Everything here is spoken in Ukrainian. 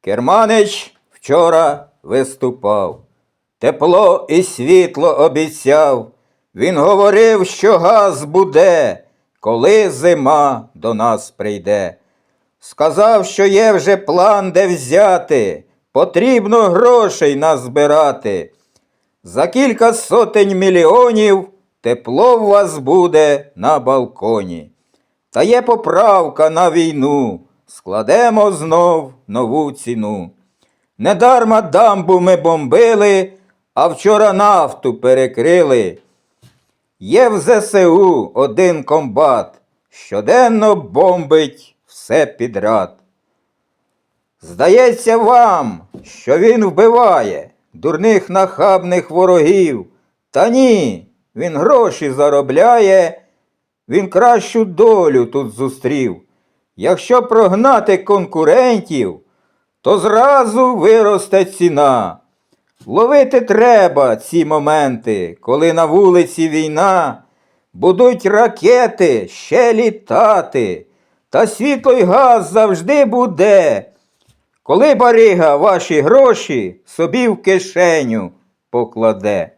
Керманич вчора виступав, тепло і світло обіцяв. Він говорив, що газ буде, коли зима до нас прийде. Сказав, що є вже план, де взяти, потрібно грошей назбирати. За кілька сотень мільйонів тепло в вас буде на балконі. Та є поправка на війну, складемо знов нову ціну. Недарма дамбу ми бомбили, а вчора нафту перекрили. Є в ЗСУ один комбат, щоденно бомбить все підряд. Здається вам, що він вбиває дурних нахабних ворогів. Та ні, він гроші заробляє, він кращу долю тут зустрів. Якщо прогнати конкурентів, то зразу виросте ціна. Ловити треба ці моменти, коли на вулиці війна, будуть ракети ще літати, та світло й газ завжди буде. Коли барига ваші гроші собі в кишеню покладе.